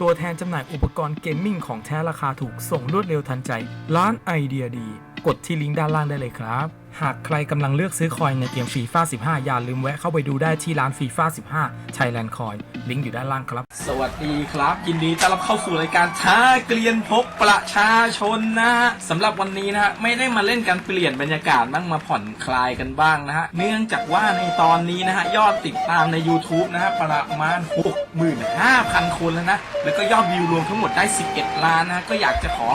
ตัวแทนจำหน่ายอุปกรณ์เกมมิ่งของแท้ราคาถูกส่งรวดเร็วทันใจ ร้านไอเดียดี กดที่ลิงก์ด้านล่างได้เลยครับ หากใครกำลังเลือกซื้อคอยในเกมฟีฟ่า15 อย่าลืมแวะเข้าไปดูได้ที่ร้านฟีฟ่า15 Thailand Coin ลิงก์อยู่ด้านล่างครับ สวัสดีครับ ยินดีต้อนรับเข้าสู่รายการท้าเกลียนพบประชาชนนะฮะสำหรับวันนี้นะฮะไม่ได้มาเล่นกันเปลี่ยนบรรยากาศบ้างมาผ่อนคลายกันบ้างนะฮะเนื่องจากว่าในตอนนี้นะฮะยอดติดตามใน YouTube นะฮะประมาณ 65,000 คนแล้วนะ แล้วก็ยอดวิวรวมทั้งหมดได้ 11 ล้านนะะก็อยากจะขอ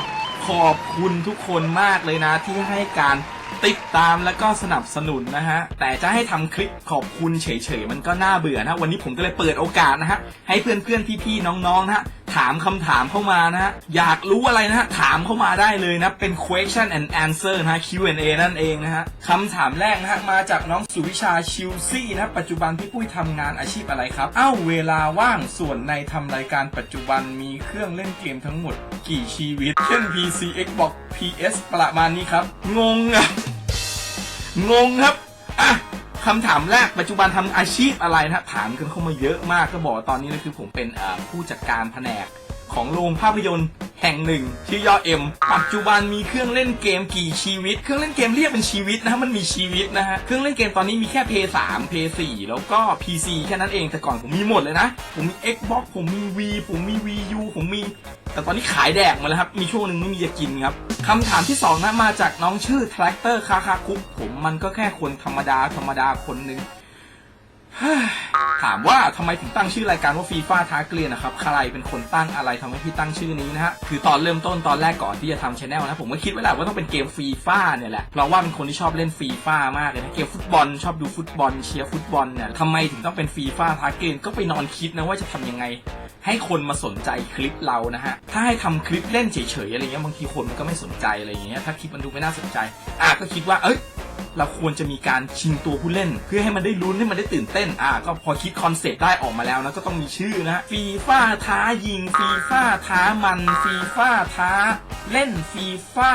ขอบคุณทุกคนมากเลยนะที่ให้การ ติดตามแล้วก็สนับสนุนนะฮะ แต่จะให้ทำคลิปขอบคุณเฉยๆ มันก็น่าเบื่อนะ วันนี้ผมก็เลยเปิดโอกาสนะฮะ ให้เพื่อนๆ พี่ๆ น้องๆ นะฮะถามคำถามเข้ามานะฮะ อยากรู้อะไรนะฮะ ถามเข้ามาได้เลยนะ เป็น question and answer นะฮะ Q&A นั่นเองนะฮะคำถามแรกนะฮะ มาจากน้องสุวิชาชิวซี่นะ ปัจจุบันพี่ปุ้ยทำงานอาชีพอะไรครับ เอ้า เวลาว่างส่วนในทำรายการปัจจุบันมีเครื่องเล่นเกมทั้งหมด กี่ชีวิต เช่น PC Xbox PS ประมาณนี้ครับ งงอะงงครับ อะ คำถามแรกปัจจุบันทำอาชีพอะไรนะถามกันเข้ามาเยอะมากก็บอกตอนนี้นะคือผมเป็นผู้จัดการแผนกของโรงภาพยนตร์ แห่งหนึ่ง ชื่อย่อเอ็มปัจจุบันมีเครื่องเล่นเกมกี่ชีวิต เครื่องเล่นเกมเรียกเป็นชีวิตนะฮะมันมีชีวิตนะฮะเครื่องเล่นเกมตอนนี้มีแค่ Play 3 Play 4แล้วก็ PC แค่นั้นเองแต่ก่อนผมมีหมดเลยนะ ผมมี Xbox ผมมี V ผมมี Wii U ผมมี แต่ตอนนี้ขายแดกหมาแล้วครับ มีช่วงหนึ่งไม่มีจะกินครับคำถามที่สองนะมาจากน้องชื่อ t r a c t o r คาคาคุกผมมันก็แค่คนธรรมดาธรรมดาคนหนึ่ง ถามว่าทำไมถึงตั้งชื่อรายการว่าฟีฟ่าท้าเกลียนนะครับ ใครเป็นคนตั้งอะไรทำให้พี่ตั้งชื่อนี้นะฮะ คือตอนเริ่มต้นตอนแรกก่อนที่จะทำชแนลนะ ผมก็คิดไว้แหละว่าต้องเป็นเกมฟีฟ่าเนี่ยแหละ เพราะว่าเป็นคนที่ชอบเล่นฟีฟ่ามากเลยนะ เกมฟุตบอลชอบดูฟุตบอลเชียร์ฟุตบอลเนี่ยทำไมถึงต้องเป็นฟีฟ่าท้าเกลียนก็ไปนอนคิดนะว่าจะทำยังไงให้คนมาสนใจคลิปเรานะฮะ ถ้าให้ทำคลิปเล่นเฉยๆอะไรเงี้ยบางทีคนมันก็ไม่สนใจอะไรอย่างเงี้ย ถ้าคลิปมันดูไม่น่าสนใจ อะก็คิดว่า เอ้ย เราควรจะมีการชิงตัวผู้เล่น เพื่อให้มันได้ลุ้นให้มันได้ตื่นเต้นอะก็พอคิดคอนเซ็ปต์ได้ออกมาแล้วนะก็ต้องมีชื่อนะฮะฟีฟ่าท้ายิงฟีฟ่าท้ามันฟีฟ่าท้า เล่นฟีฟ่า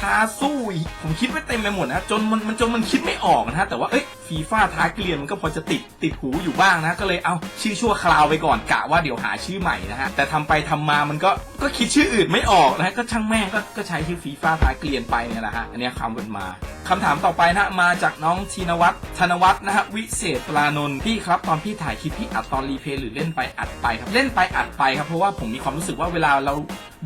ท้าสู้ผมคิดไว้เต็มไปหมดนะจนมันมันจนมันคิดไม่ออกนะฮะแต่ว่าเอ้ยฟีฟ่าท้าเกลียนมันก็พอจะติดติดหูอยู่บ้างนะ ก็เลยเอาชื่อชั่วคราวไปก่อนกะว่าเดี๋ยวหาชื่อใหม่นะฮะแต่ทำไปทำมามันก็ก็คิดชื่ออื่นไม่ออกนะก็ช่างแม่งก็ก็ใช้ชื่อฟีฟ่าท้าเกลียนไปเนี่ยแหละฮะอันนี้คำมันมา คำถามต่อไปนะมาจากน้องธีนวัฒน์ธนวัฒน์นะฮะวิเศษปรานนท์พี่ครับตอนพี่ถ่ายคลิปพี่อัดตอนรีเพลย์หรือเล่นไปอัดไปครับเล่นไปอัดไปครับเพราะว่าผมมีความรู้สึกว่าเวลาเรา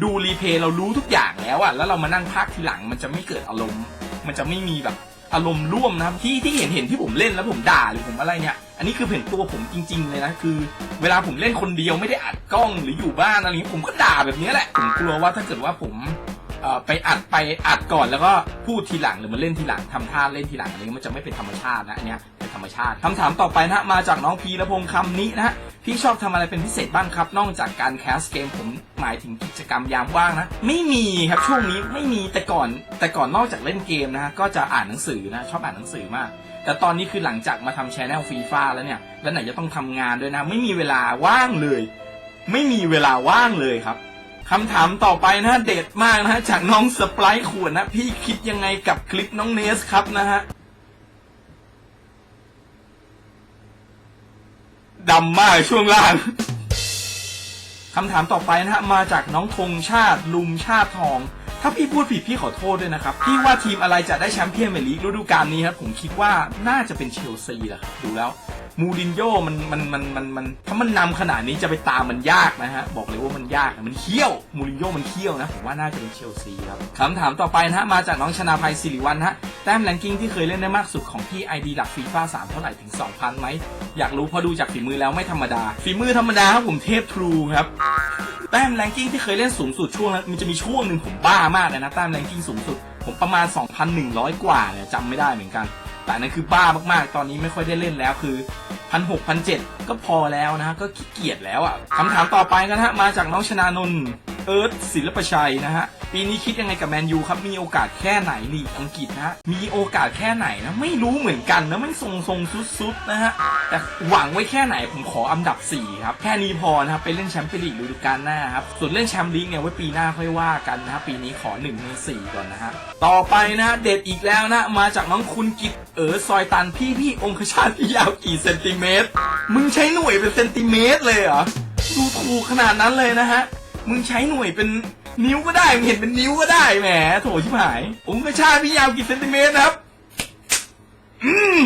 ดูรีเพลย์เรารู้ทุกอย่างแล้วอะแล้วเรามานั่งพากทีหลังมันจะไม่เกิดอารมณ์ มันจะไม่มีแบบอารมณ์ร่วมนะครับที่ที่เห็นเห็นที่ผมเล่นแล้วผมด่าหรือผมอะไรเนี่ยอันนี้คือเห็นตัวผมจริง ๆ เลยนะคือ เวลาผมเล่นคนเดียวไม่ได้อัดกล้องหรืออยู่บ้านอะไรอย่างนี้ผมก็ด่าแบบนี้แหละผมกลัวว่าถ้าเกิดว่าผม ไปอัดไปอัดก่อนแล้วก็พูดทีหลังหรือมาเล่นทีหลังทำท่าเล่นทีหลังอะไรเงี้ยมันจะไม่เป็นธรรมชาตินะอันเนี้ยเป็นธรรมชาติคำถามต่อไปนะมาจากน้องพีระพงษ์คำนี้นะพี่ชอบทำอะไรเป็นพิเศษบ้างครับ นอกจากการแคสเกมผมหมายถึงกิจกรรมยามว่างนะไม่มีครับช่วงนี้ไม่มีแต่ก่อน แต่ก่อนนอกจากเล่นเกมนะฮะก็จะอ่านหนังสือนะชอบอ่านหนังสือมากแต่ตอนนี้คือหลังจากมาทำชแนลฟีฟ่าแล้วเนี่ย แล้วไหนจะต้องทำงานด้วยนะ ไม่มีเวลาว่างเลย ไม่มีเวลาว่างเลยครับ คำถามต่อไปนะฮะเด็ดมากนะฮะจากน้องสไปร์ขวดนะ พี่คิดยังไงกับคลิปน้องเนสครับนะฮะดำมากช่วงล่างคำถามต่อไปนะฮะมาจากน้องธงชาติลุมชาติทอง ถ้าพี่พูดผิดพี่ขอโทษด้วยนะครับ พี่ว่าทีมอะไรจะได้แชมป์เปี้ยนเมลีกฤดูกาลนี้ครับผมคิดว่าน่าจะเป็นเชลซีแหละครับดูแล้ว มูรินโญ่มันมันมันมันมันถ้ามันนำขนาดนี้จะไปตามมันยากนะฮะ บอกเลยว่ามันยากมันเขี้ยวมูรินโญ่มันเขี้ยวนะผมว่าน่าจะเป็นเชลซีครับคำถามต่อไปนะฮะ มาจากน้องชนาภัยสิริวัลฮะ แต้มแรงกิ้งที่เคยเล่นได้มากสุดของพี่ไอดีหลักฟีฟ่าสามเท่าไหร่ถึง 2,000ไหมอยากรู้เพอดูจากฝีมือแล้วไม่ธรรมดา ฝีมือธรรมดาครับผมเทพทรูครับแต้มแรงกิ้งที่เคยเล่นสูงสุดช่วงนั้นมันจะมีช่วงหนึ่งผมบ้ามากเลยนะแต้มแรงกิ้งสูงสุด ผมประมาณ 2,100 กว่าเนี่ยจำไม่ได้เหมือนกัน แต่นั้นคือบ้ามากๆ ตอนนี้ไม่ค่อยได้เล่นแล้วคือพันหกพันเจ็ดก็พอแล้วนะฮะก็ขี้เกียจแล้วอะคำถามต่อไปกันฮะมาจากน้องชนานนท์ เอิร์ธศิลปชัยนะฮะ ปีนี้คิดยังไงกับแมนยูครับ มีโอกาสแค่ไหนลีกอังกฤษนะ มีโอกาสแค่ไหนนะ ไม่รู้เหมือนกันนะ ไม่ทรงทรงๆซุดๆนะฮะ แต่หวังไว้แค่ไหนผมขออันดับ 4 ครับ แค่นี้พอนะครับ ไปเล่นแชมเปี้ยนลีกฤดูกาลหน้าครับ ส่วนเล่นแชมป์ลีกเนี่ยไว้ปีหน้าค่อยว่ากันนะฮะ ปีนี้ขอ1ใน4ก่อนนะฮะ ต่อไปนะ เด็ดอีกแล้วนะ มาจากน้องคุณกิตเอ๋อซอยตันพี่พี่องคชาติพี่ยาวกี่เซนติเมตร มึงใช้หน่วยเป็นเซนติเมตรเลยเหรอ ดูถูกขนาดนั้นเลยนะฮะ มึงใช้หน่วยเป็นนิ้วก็ได้ มึงเห็นเป็นนิ้วก็ได้แหมโถชิบหาย ผมก็ชาติพี่ยาวกี่เซนติเมตรนะครับ อืม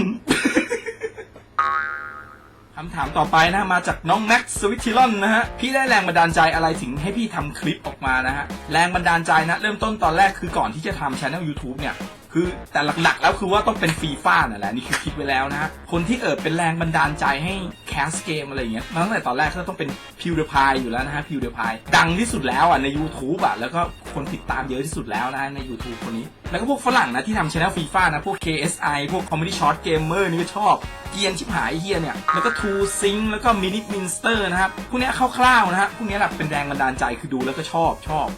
คำถามต่อไปนะมาจากน้องแม็กซ์สวิตชิลอนนะฮะ พี่ได้แรงบันดาลใจอะไรถึงให้พี่ทำคลิปออกมานะฮะ แรงบันดาลใจนะ เริ่มต้นตอนแรกคือก่อนที่จะทำช anel YouTube เนี่ย คือแต่หลักๆแล้วคือว่าต้องเป็นฟีฟ่านั่นแหละนี่คือคิดไว้แล้วนะคนที่เอิดเป็นแรงบันดาลใจให้แคสเกมอะไรอย่างเงี้ยตั้งแต่ตอนแรกก็ต้องเป็นพิวเดอร์พายอยู่แล้วนะฮะพิวเดอร์พายดังที่สุดแล้วอะใน YouTube อะแล้วก็คนติดตามเยอะที่สุดแล้วนะใน YouTube คนนี้ แล้วก็พวกฝรั่งนะที่ทำช anel ฟีฟ่านะพวก KSI พวก Comedy Short Gamer นี่ก็ชอบเกียนชิบหายเฮียเนี่ย แล้วก็ True Sync แล้วก็ Minute Minster นะครับ พวกนี้คร่าวๆนะฮะพวกนี้แหละเป็นแรงบันดาลใจคือดูแล้วก็ชอบชอบ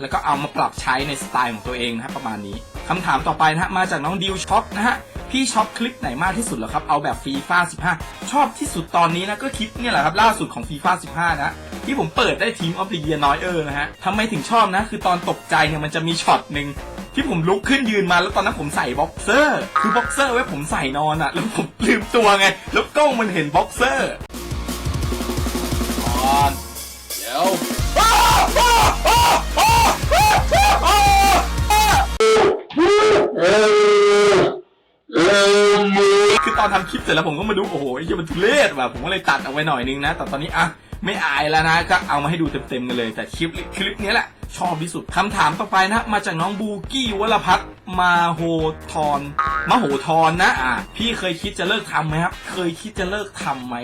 แล้วก็เอามาปรับใช้ในสไตล์ของตัวเองนะครับประมาณนี้ คำถามต่อไปนะฮะมาจากน้องดิวช็อปนะฮะพี่ช็อปคลิปไหนมากที่สุดเหรอครับ เอาแบบฟีฟ่า15 ชอบที่สุดตอนนี้นะก็คลิปเนี่ยแหละครับล่าสุดของฟีฟ่า15 นะที่ผมเปิดได้ทีมออฟเดอะเยียน้อยเออร์นะฮะทำไมถึงชอบนะ คือตอนตกใจเนี่ยมันจะมีช็อตหนึ่งที่ผมลุกขึ้นยืนมาแล้วตอนนั้นผมใส่บ็อกเซอร์ คือบ็อกเซอร์ไว้ผมใส่นอนอะแล้วผมลืมตัวไง แล้วกล้องมันเห็นบ็อกเซอร์ ตอนทำคลิปเสร็จแล้วผมก็มาดูโอ้โหไอ้เหี้ยมันทุเรศว่ะผมก็เลยตัดเอาไว้หน่อยนึงนะแต่ตอนนี้อะไม่อายแล้วนะก็เอามาให้ดูเต็มๆกันเลย แต่คลิปคลิปนี้แหละ ชอบที่สุดคำถามต่อไปนะมาจากน้องบูกี้วรพัฒน์มาโหทอนมาโหทอนนะอะพี่เคยคิดจะเลิกทำไหมครับ เคยคิดจะเลิกทำไหม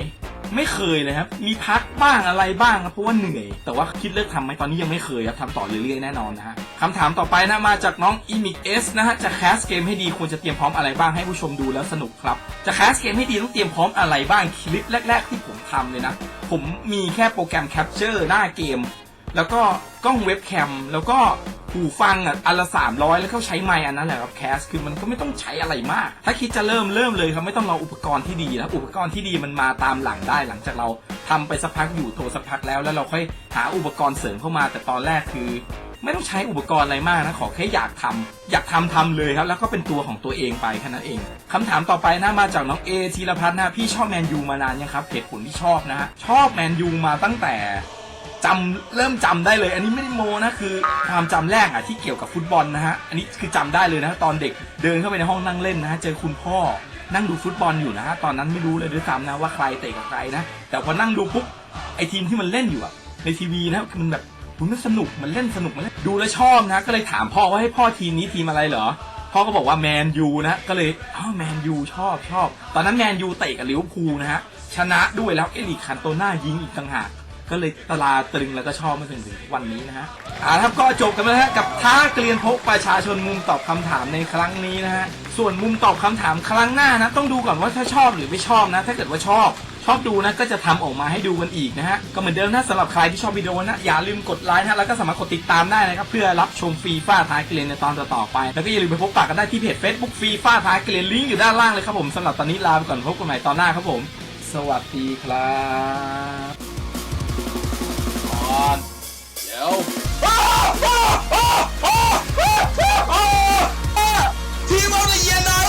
ไม่เคยเลยครับ มีพักบ้างอะไรบ้างครับเพราะว่าเหนื่อย แต่ว่าคิดเลิกทำไหมตอนนี้ยังไม่เคยครับทำต่อเรื่อยๆแน่นอนนะฮะคำถามต่อไปนะมาจากน้องอิมิกเอสนะฮะจะแคสเกมให้ดีควรจะเตรียมพร้อมอะไรบ้างให้ผู้ชมดูแล้วสนุกครับ จะแคสเกมให้ดีต้องเตรียมพร้อมอะไรบ้างคลิปแรก ๆ ที่ผมทำเลยนะ ผมมีแค่โปรแกรมแคปเจอร์หน้าเกม แล้วก็กล้องเว็บแคม แล้วก็หูฟังอะอันละสามร้อยแล้วเขาใช้ไมค์อันนั้นแหละครับแคสคือมันก็ไม่ต้องใช้อะไรมาก ถ้าคิดจะเริ่มเริ่มเลยครับไม่ต้องรออุปกรณ์ที่ดีนะอุปกรณ์ที่ดีมันมาตามหลังได้ หลังจากเราทำไปสักพักอยู่โทรสักพักแล้ว แล้วเราค่อยหาอุปกรณ์เสริมเข้ามา แต่ตอนแรกคือ ไม่ต้องใช้อุปกรณ์อะไรมากนะขอแค่อยากทำอยากทำทำเลยครับ แล้วก็เป็นตัวของตัวเองไปแค่นั้นเองคำถามต่อไปนะมาจากน้องเอธีรพัฒน์นะพี่ชอบแมนยูมานานยังครับเหตุผลที่ชอบนะฮะชอบแมนยูมาตั้งแต่ จำเริ่มจำได้เลย อันนี้ไม่ได้โมนะคือความจำแรกอะที่เกี่ยวกับฟุตบอลนะฮะอันนี้คือจำได้เลยนะตอนเด็กเดินเข้าไปในห้องนั่งเล่นนะฮะเจอคุณพ่อนั่งดูฟุตบอลอยู่นะฮะตอนนั้นไม่รู้เลยด้วยซ้ำนะว่าใครเตะกับใครนะแต่พอนั่งดูปุ๊บไอทีมที่มันเล่นอยู่อะในทีวีนะคือมันแบบมันสนุกมันเล่นสนุกมันเล่นดูแล้วชอบนะก็เลยถามพ่อว่าให้พ่อทีมนี้ทีมอะไรเหรอพ่อก็บอกว่าแมนยูนะก็เลยอ๋อแมนยูชอบชอบ ตอนนั้นแมนยูเตะกับลิเวอร์พูลนะฮะชนะด้วยแล้วเอลิกคันโตน่ายิงอีกต่างหาก ก็เลยตลาตรึงแล้วก็ชอบมาถึงถึงวันนี้นะฮะอ่าครับก็จบกันแล้วฮะกับท้าเกลียนพกประชาชนมุมตอบคำถามในครั้งนี้นะฮะส่วนมุมตอบคำถามครั้งหน้านะต้องดูก่อนว่าถ้าชอบหรือไม่ชอบนะ ถ้าเกิดว่าชอบชอบดูนะก็จะทำออกมาให้ดูกันอีกนะฮะ ก็เหมือนเดิมนะสำหรับใครที่ชอบวิดีโอนะอย่าลืมกดไลค์นะฮะแล้วก็สามารถกดติดตามได้นะครับเพื่อรับชมฟรีฟ้าท้ายเกลียนในตอนต่อๆไป แล้วก็อย่าลืมไปพบปะกันได้ที่เพจ Facebook ฟรีฟ้าท้ายเกลียนลิงก์อยู่ด้านล่างเลยครับผมสำหรับตอนนี้ลาไปก่อนพบกันใหม่ตอนหน้าครับผม สวัสดีครับานเดี๋ยวทีมเอาเยียนาย